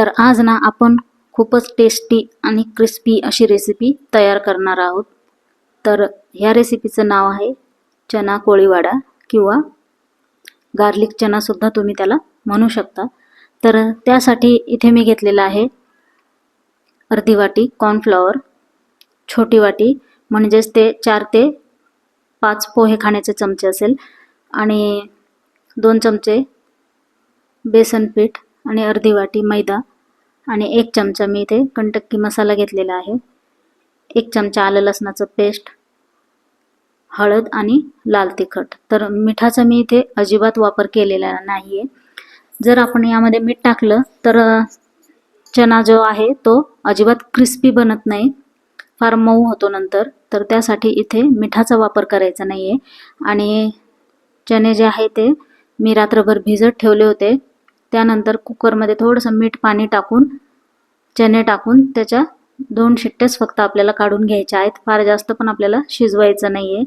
तर आज ना आपण खूपच टेस्टी आणि क्रिस्पी अशी रेसिपी तयार करणार आहोत. तर ह्या रेसिपीचं नाव आहे चना कोळीवाडा किंवा गार्लिक चनासुद्धा तुम्ही त्याला म्हणू शकता. तर त्यासाठी इथे मी घेतलेलं आहे अर्धी वाटी कॉर्नफ्लॉवर छोटी वाटी म्हणजेच ते चार ते पाच पोहे खाण्याचे चमचे असेल आणि दोन चमचे बेसन पीठ आणि अर्धी वाटी मैदा आणि एक चमचा मी इथे कंटक्की मसाला घेतलेला आहे. एक चमचा आलं लसणाचं पेस्ट हळद आणि लाल तिखट. तर मिठाचा मी इथे अजिबात वापर केलेला नाही आहे जर आपण यामध्ये मीठ टाकलं तर चना जो आहे तो अजिबात क्रिस्पी बनत नाही. फार मऊ होतो नंतर. तर त्यासाठी इथे मिठाचा वापर करायचा नाही आहे आणि चणे जे आहे ते मी रात्रभर भिजत ठेवले होते. त्यानंतर कुकरमध्ये थोडंसं मीठ पाणी टाकून चणे टाकून त्याच्या दोन शिट्ट्याच फक्त आपल्याला काढून घ्यायच्या आहेत. फार जास्त पण आपल्याला शिजवायचं नाही आहे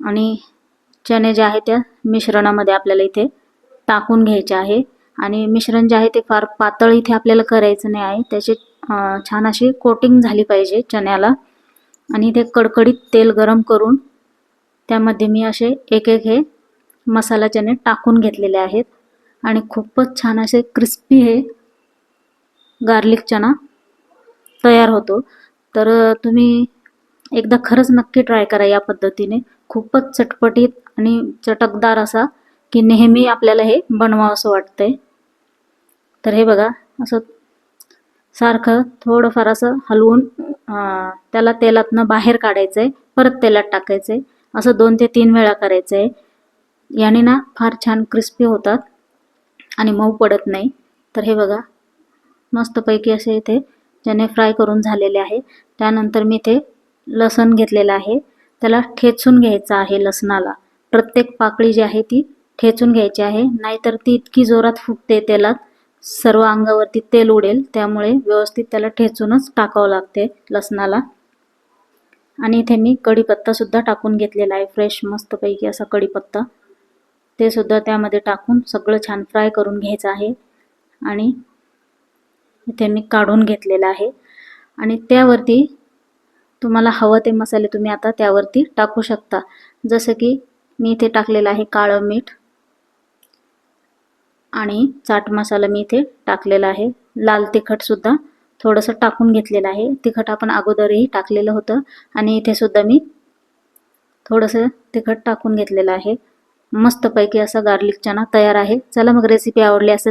आणि चणे जे आहे त्या मिश्रणामध्ये आपल्याला इथे टाकून घ्यायचे आहे. आणि मिश्रण जे आहे ते फार पातळ इथे आपल्याला करायचं नाही आहे. त्याची छान अशी कोटिंग झाली पाहिजे चण्याला. आणि ते कडकडीत तेल गरम करून त्यामध्ये मी असे एक एक हे मसाला चणे टाकून घेतलेले आहेत. आणि खूपच छान असे क्रिस्पी हे गार्लिक चना तयार होतो. तर तुम्ही एकदा खरंच नक्की ट्राय करा या पद्धतीने. खूपच चटपटीत आणि चटकदार असा की नेहमी आपल्याला हे बनवावं असं वाटतंय. तर हे बघा असं सारखं थोडंफार असं हलवून त्याला तेलातनं बाहेर काढायचं आहे परत तेलात टाकायचं आहे असं दोन ते तीन वेळा करायचं आहे याने ना फार छान क्रिस्पी होतात. आणि मऊ पडत नाही. तर हे बघा मस्तपैकी असे इथे ज्याने फ्राय करून झालेले आहे. त्यानंतर मी इथे लसण घेतलेलं आहे. त्याला ठेचून घ्यायचं आहे लसणाला. प्रत्येक पाकळी जी आहे ती ठेचून घ्यायची आहे. नाहीतर ती इतकी जोरात फुटते तेलात सर्व अंगावरती तेल उडेल. त्यामुळे व्यवस्थित त्याला ठेचूनच टाकावं लागते लसणाला. आणि इथे मी कढीपत्तासुद्धा टाकून घेतलेला आहे. फ्रेश मस्तपैकी असा कढीपत्ता. ते सुद्धा त्यामध्ये टाकून सगळं छान फ्राय करून घ्यायचं आहे. आणि इथे मी काढून घेतलेलं आहे. आणि त्यावरती तुम्हाला हवं ते मसाले तुम्ही आता त्यावरती टाकू शकता. जसं की मी इथे टाकलेलं आहे काळं मीठ. आणि चाट मसाला मी इथे टाकलेला आहे. लाल तिखटसुद्धा थोडंसं टाकून घेतलेलं आहे. तिखट आपण अगोदरही टाकलेलं होतं. आणि इथे सुद्धा मी थोडंसं तिखट टाकून घेतलेलं आहे. मस्तपैकी असा गार्लिक चना तयार आहे. चला मग रेसिपी आवडली असेल